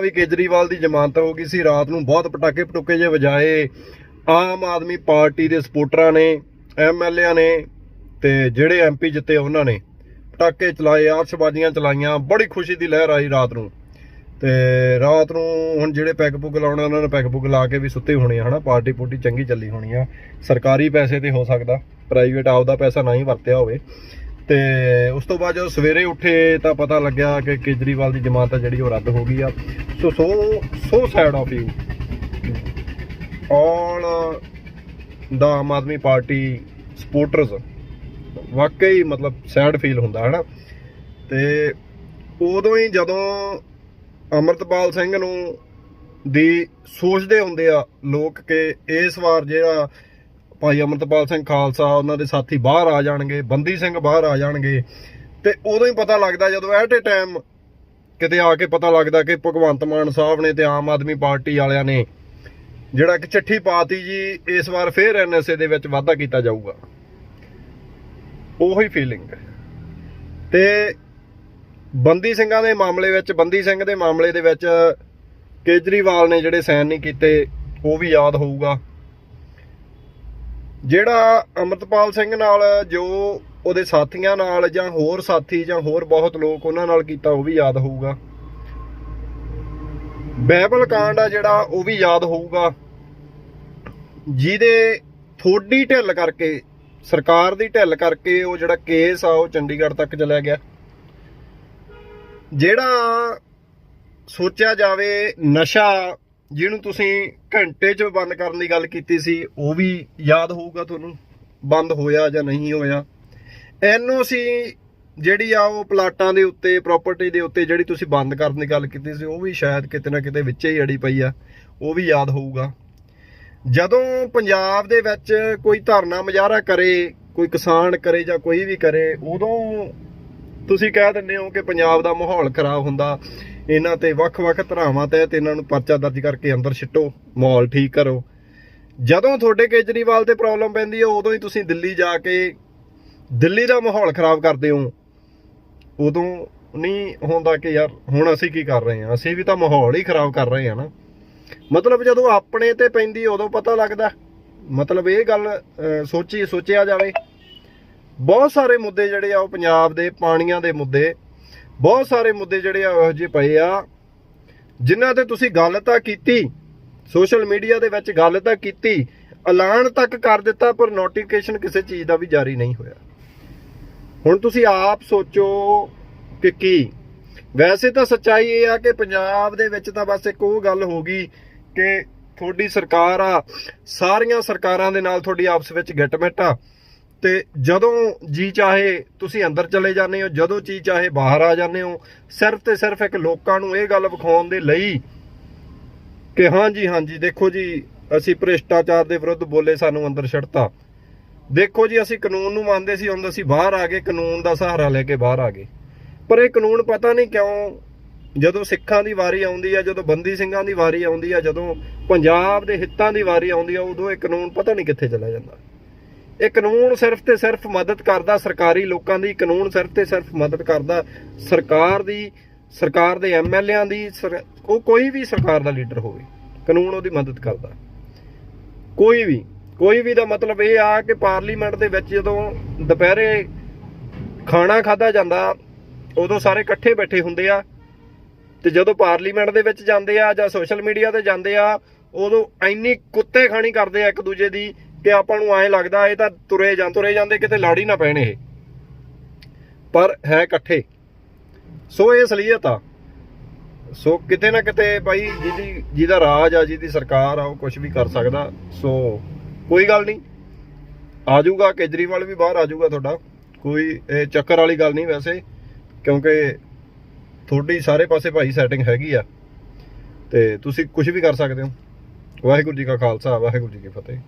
ਵੀ ਕੇਜਰੀਵਾਲ ਦੀ ਜ਼ਮਾਨਤ ਹੋ ਗਈ ਸੀ। ਰਾਤ ਨੂੰ ਬਹੁਤ ਪਟਾਕੇ ਪਟੁਕੇ ਜੇ ਵਜਾਏ। ਆਮ ਆਦਮੀ ਪਾਰਟੀ ਦੇ ਸਪੋਰਟਰਾਂ ਨੇ ਐਮਐਲਏ ਨੇ ਤੇ ਜਿਹੜੇ ਐਮਪੀ ਜਿੱਤੇ ਉਹਨਾਂ ਨੇ ਪਟਾਕੇ ਚਲਾਏ, ਆਤਸ਼ਬਾਜ਼ੀਆਂ ਚਲਾਈਆਂ। ਬੜੀ ਖੁਸ਼ੀ ਦੀ ਲਹਿਰ ਆਈ ਰਾਤ ਨੂੰ। ਤੇ ਰਾਤ ਨੂੰ ਹੁਣ ਜਿਹੜੇ ਪੈਗ ਪੁਗ ਲਾਉਣੇ ਉਹਨਾਂ ਨੇ ਪੈਗ ਪੁਗ ਲਾ ਕੇ ਵੀ ਸੁੱਤੇ ਹੋਣੇ ਆ, ਹਨਾ? ਪਾਰਟੀ ਪੂਰਟੀ ਚੰਗੀ ਚੱਲੀ ਹੋਣੀ ਆ। ਸਰਕਾਰੀ ਪੈਸੇ ਤੇ ਹੋ ਸਕਦਾ। ਪ੍ਰਾਈਵੇਟ ਆਪਦਾ ਪੈਸਾ ਨਹੀਂ ਵਰਤਿਆ ਹੋਵੇ। ਤੇ ਉਸ ਤੋਂ ਬਾਅਦ ਜਦੋਂ ਸਵੇਰੇ ਉੱਠੇ ਤਾਂ ਪਤਾ ਲੱਗਿਆ ਕਿ ਕੇਜਰੀਵਾਲ ਦੀ ਜ਼ਮਾਨਤ ਜਿਹੜੀ ਉਹ ਰੱਦ ਹੋ ਗਈ ਆ। So so so sad of you all the Aam Aadmi party supporters ਵਾਕਈ ਮਤਲਬ ਸੈਡ ਫੀਲ ਹੁੰਦਾ ਹੈ ਨਾ ਤੇ ਉਦੋਂ ਹੀ ਜਦੋਂ ਅਮਰਤਪਾਲ ਸਿੰਘ ਨੂੰ ਦੀ ਸੋਚਦੇ ਹੁੰਦੇ ਆ ਲੋਕ ਕਿ ਇਸ ਵਾਰ ਜਿਹੜਾ ਭਾਈ ਅਮਰਤਪਾਲ ਸਿੰਘ ਖਾਲਸਾ, ਉਹਨਾਂ ਦੇ ਸਾਥੀ ਬਾਹਰ ਆ ਜਾਣਗੇ, ਬੰਦੀ ਸਿੰਘ ਬਾਹਰ ਆ ਜਾਣਗੇ। ਤੇ ਉਦੋਂ ਹੀ ਪਤਾ ਲੱਗਦਾ ਜਦੋਂ ਐਟ ਏ ਟਾਈਮ ਕਿਤੇ ਆ ਕੇ ਪਤਾ ਲੱਗਦਾ ਕਿ ਭਗਵੰਤ ਮਾਨ ਸਾਹਿਬ ਨੇ ਤੇ ਆਮ ਆਦਮੀ ਪਾਰਟੀ ਵਾਲਿਆਂ ਨੇ ਜਿਹੜਾ ਇੱਕ ਚਿੱਠੀ ਪਾਤੀ ਜੀ, ਇਸ ਵਾਰ ਫੇਰ ਐਨਐਸਏ ਦੇ ਵਿੱਚ ਵਾਧਾ ਕੀਤਾ ਜਾਊਗਾ। ਉਹੀ ਫੀਲਿੰਗ ਤੇ ਬੰਦੀ ਸਿੰਘਾਂ ਦੇ ਮਾਮਲੇ ਵਿੱਚ, ਬੰਦੀ ਸਿੰਘ ਦੇ ਮਾਮਲੇ ਦੇ ਵਿੱਚ ਕੇਜਰੀਵਾਲ ਨੇ ਜਿਹੜੇ ਸਾਈਨ ਨਹੀਂ ਕੀਤੇ, ਉਹ ਵੀ ਯਾਦ ਹੋਊਗਾ। ਜਿਹੜਾ ਅਮਰਤਪਾਲ ਸਿੰਘ ਨਾਲ ਜੋ ਉਹਦੇ ਸਾਥੀਆਂ ਨਾਲ ਜਾਂ ਹੋਰ ਸਾਥੀ ਜਾਂ ਹੋਰ ਬਹੁਤ ਲੋਕ ਉਹਨਾਂ ਨਾਲ ਕੀਤਾ ਉਹ ਵੀ ਯਾਦ ਹੋਊਗਾ। ਬਾਈਬਲ ਕਾਂਡ ਆ ਜਿਹੜਾ ਉਹ ਵੀ ਯਾਦ ਹੋਊਗਾ। ਜਿਹਦੇ ਥੋੜੀ ਢਿੱਲ ਕਰਕੇ, ਸਰਕਾਰ ਦੀ ਢਿੱਲ ਕਰਕੇ ਉਹ ਜਿਹੜਾ ਕੇਸ ਆ ਉਹ ਚੰਡੀਗੜ੍ਹ ਤੱਕ ਚਲਿਆ ਗਿਆ। ਜਿਹੜਾ ਸੋਚਿਆ ਜਾਵੇ ਨਸ਼ਾ ਜਿਹਨੂੰ ਤੁਸੀਂ ਘੰਟੇ 'ਚ ਬੰਦ ਕਰਨ ਦੀ ਗੱਲ ਕੀਤੀ ਸੀ, ਉਹ ਵੀ ਯਾਦ ਹੋਊਗਾ ਤੁਹਾਨੂੰ, ਬੰਦ ਹੋਇਆ ਜਾਂ ਨਹੀਂ ਹੋਇਆ। ਐਨਓਸੀ ਜਿਹੜੀ ਆ ਉਹ ਪਲਾਟਾਂ ਦੇ ਉੱਤੇ ਪ੍ਰਾਪਰਟੀ ਦੇ ਉੱਤੇ ਜਿਹੜੀ ਤੁਸੀਂ ਬੰਦ ਕਰਨ ਦੀ ਗੱਲ ਕੀਤੀ ਸੀ, ਉਹ ਵੀ ਸ਼ਾਇਦ ਕਿਤੇ ਨਾ ਕਿਤੇ ਵਿੱਚ ਹੀ ਅੜੀ ਪਈ ਆ, ਉਹ ਵੀ ਯਾਦ ਹੋਊਗਾ। ਜਦੋਂ ਪੰਜਾਬ ਦੇ ਵਿੱਚ ਕੋਈ ਧਰਨਾ ਮੁਜ਼ਾਹਰਾ ਕਰੇ, ਕੋਈ ਕਿਸਾਨ ਕਰੇ ਜਾਂ ਕੋਈ ਵੀ ਕਰੇ, ਉਦੋਂ ਤੁਸੀਂ ਕਹਿ ਦਿੰਦੇ ਹੋ ਕਿ ਪੰਜਾਬ ਦਾ ਮਾਹੌਲ ਖਰਾਬ ਹੁੰਦਾ। ਇਹਨਾਂ ਤੇ ਵੱਖ-ਵੱਖ ਧਰਾਵਾਂ ਤਹਿਤ ਇਹਨਾਂ ਨੂੰ ਪਰਚਾ ਦਰਜ ਕਰਕੇ ਅੰਦਰ ਛਿੱਟੋ ਮਾਹੌਲ ਠੀਕ ਕਰੋ। ਜਦੋਂ ਤੁਹਾਡੇ ਕੇਜਰੀਵਾਲ ਤੇ ਪ੍ਰੋਬਲਮ ਪੈਂਦੀ ਹੈ ਉਦੋਂ ਹੀ ਤੁਸੀਂ ਦਿੱਲੀ ਜਾ ਕੇ ਦਿੱਲੀ ਦਾ ਮਾਹੌਲ ਖਰਾਬ ਕਰਦੇ ਹੋ। ਉਦੋਂ ਨਹੀਂ ਹੁੰਦਾ ਕਿ ਯਾਰ, ਹੁਣ ਅਸੀਂ ਕੀ ਕਰ ਰਹੇ ਹਾਂ? ਅਸੀਂ ਵੀ ਤਾਂ ਮਾਹੌਲ ਹੀ ਖਰਾਬ ਕਰ ਰਹੇ ਹਾਂ ਨਾ। ਮਤਲਬ ਜਦੋਂ ਆਪਣੇ ਤੇ ਪੈਂਦੀ, ਉਦੋਂ ਪਤਾ ਲੱਗਦਾ। ਮਤਲਬ ਇਹ ਗੱਲ ਸੋਚੀ, ਸੋਚਿਆ ਜਾਵੇ। ਬਹੁਤ ਸਾਰੇ ਮੁੱਦੇ ਜਿਹੜੇ ਆ, ਉਹ ਪੰਜਾਬ ਦੇ ਪਾਣੀਆਂ ਦੇ ਮੁੱਦੇ ਬਹੁਤ ਸਾਰੇ ਮੁੱਦੇ ਜਿਹੜੇ ਆ ਇਹੋ ਜਿਹੇ ਪਏ ਆ, ਜਿਨ੍ਹਾਂ ਤੇ ਤੁਸੀਂ ਗੱਲ ਤਾਂ ਕੀਤੀ, ਸੋਸ਼ਲ ਮੀਡੀਆ ਦੇ ਵਿੱਚ ਗੱਲ ਤਾਂ ਕੀਤੀ, ਐਲਾਨ ਤੱਕ ਕਰ ਦਿੱਤਾ, ਪਰ ਨੋਟੀਫਿਕੇਸ਼ਨ ਕਿਸੇ ਚੀਜ਼ ਦਾ ਵੀ ਜਾਰੀ ਨਹੀਂ ਹੋਇਆ। ਹੁਣ ਤੁਸੀਂ ਆਪ ਸੋਚੋ ਕਿ ਕੀ। ਵੈਸੇ ਤਾਂ ਸੱਚਾਈ ਇਹ ਆ ਕਿ ਪੰਜਾਬ ਦੇ ਵਿੱਚ ਤਾਂ ਬਸ ਇੱਕ ਉਹ ਗੱਲ ਹੋ ਗਈ ਕਿ ਤੁਹਾਡੀ ਸਰਕਾਰ ਆ, ਸਾਰੀਆਂ ਸਰਕਾਰਾਂ ਦੇ ਨਾਲ ਤੁਹਾਡੀ ਆਪਸ ਵਿੱਚ ਗਿੱਟਮਿੱਟ ਆ। ਤੇ ਜਦੋਂ ਜੀ ਚਾਹੇ ਤੁਸੀਂ ਅੰਦਰ ਚਲੇ ਜਾਂਦੇ ਹੋ, ਜਦੋਂ ਜੀ ਚਾਹੇ ਬਾਹਰ ਆ ਜਾਂਦੇ ਹੋ, ਸਿਰਫ ਤੇ ਸਿਰਫ ਇੱਕ ਲੋਕਾਂ ਨੂੰ ਇਹ ਗੱਲ ਵਿਖਾਉਣ ਦੇ ਲਈ ਕਿ ਹਾਂਜੀ ਹਾਂਜੀ ਦੇਖੋ ਜੀ, ਅਸੀਂ ਭ੍ਰਿਸ਼ਟਾਚਾਰ ਦੇ ਵਿਰੁੱਧ ਬੋਲੇ, ਸਾਨੂੰ ਅੰਦਰ ਛੱਡਤਾ। ਦੇਖੋ ਜੀ, ਅਸੀਂ ਕਾਨੂੰਨ ਨੂੰ ਮੰਨਦੇ ਸੀ, ਹੁਣ ਅਸੀਂ ਬਾਹਰ ਆ ਗਏ, ਕਾਨੂੰਨ ਦਾ ਸਹਾਰਾ ਲੈ ਕੇ ਬਾਹਰ ਆ ਗਏ। ਪਰ ਇਹ ਕਾਨੂੰਨ ਪਤਾ ਨਹੀਂ ਕਿਉਂ, ਜਦੋਂ ਸਿੱਖਾਂ ਦੀ ਵਾਰੀ ਆਉਂਦੀ ਆ, ਜਦੋਂ ਬੰਦੀ ਸਿੰਘਾਂ ਦੀ ਵਾਰੀ ਆਉਂਦੀ ਆ, ਜਦੋਂ ਪੰਜਾਬ ਦੇ ਹਿੱਤਾਂ ਦੀ ਵਾਰੀ ਆਉਂਦੀ ਆ, ਉਦੋਂ ਇਹ ਕਾਨੂੰਨ ਪਤਾ ਨਹੀਂ ਕਿੱਥੇ ਚਲਾ ਜਾਂਦਾ। ਇਹ ਕਾਨੂੰਨ ਸਿਰਫ ਤੇ ਸਿਰਫ ਮਦਦ ਕਰਦਾ ਸਰਕਾਰੀ ਲੋਕਾਂ ਦੀ, ਕਾਨੂੰਨ ਸਿਰਫ ਤੇ ਸਿਰਫ ਮਦਦ ਕਰਦਾ ਸਰਕਾਰ ਦੀ, ਸਰਕਾਰ ਦੇ ਐਮਐਲਏਆਂ ਦੀ, ਸਰ- ਉਹ ਕੋਈ ਵੀ ਸਰਕਾਰ ਦਾ ਲੀਡਰ ਹੋਵੇ, ਕਾਨੂੰਨ ਉਹਦੀ ਮਦਦ ਕਰਦਾ। ਕੋਈ ਵੀ ਕੋਈ ਵੀ ਦਾ ਮਤਲਬ ਇਹ ਆ ਕਿ ਪਾਰਲੀਮੈਂਟ ਦੇ ਵਿੱਚ ਜਦੋਂ ਦੁਪਹਿਰੇ ਖਾਣਾ ਖਾਦਾ ਜਾਂਦਾ, ਉਦੋਂ ਸਾਰੇ ਇਕੱਠੇ ਬੈਠੇ ਹੁੰਦੇ ਆ, ਤੇ ਜਦੋਂ ਪਾਰਲੀਮੈਂਟ ਦੇ ਵਿੱਚ ਜਾਂਦੇ ਆ ਜਾਂ ਸੋਸ਼ਲ ਮੀਡੀਆ ਤੇ ਜਾਂਦੇ ਆ, ਉਦੋਂ ਇੰਨੀ ਕੁੱਤੇ ਖਾਣੀ ਕਰਦੇ ਆ ਇੱਕ ਦੂਜੇ ਦੀ ਕਿ ਆਪਾਂ ਨੂੰ ਐਂ ਲੱਗਦਾ ਇਹ ਤਾਂ ਤੁਰੇ ਜਾਂ ਤੁਰੇ ਜਾਂਦੇ ਕਿਤੇ ਲਾੜੀ ਨਾ ਪੈਣ ਇਹ। ਪਰ ਹੈ ਇਕੱਠੇ। ਸੋ ਇਹ ਅਸਲੀਅਤ ਆ। ਸੋ ਕਿਤੇ ਨਾ ਕਿਤੇ ਭਾਈ ਜਿਹਦੀ ਜਿਹਦਾ ਰਾਜ ਆ, ਜਿਹਦੀ ਸਰਕਾਰ ਆ, ਉਹ ਕੁਝ ਵੀ ਕਰ ਸਕਦਾ। ਸੋ ਕੋਈ ਗੱਲ ਨਹੀਂ। ਆ ਜਾਊਗਾ ਕੇਜਰੀਵਾਲ ਵੀ ਬਾਹਰ ਆ ਜਾਊਗਾ ਤੁਹਾਡਾ। ਕੋਈ ਇਹ ਚੱਕਰ ਵਾਲੀ ਗੱਲ ਨਹੀਂ ਵੈਸੇ, ਕਿਉਂਕਿ ਤੁਹਾਡੀ ਸਾਰੇ ਪਾਸੇ ਭਾਈ ਸੈਟਿੰਗ ਹੈਗੀ ਆ। ਤੇ ਤੁਸੀਂ ਕੁਝ ਵੀ ਕਰ ਸਕਦੇ ਹੋ। ਵਾਹਿਗੁਰੂ ਜੀ ਕਾ ਖਾਲਸਾ, ਵਾਹਿਗੁਰੂ ਜੀ ਕੀ ਫਤਿਹ।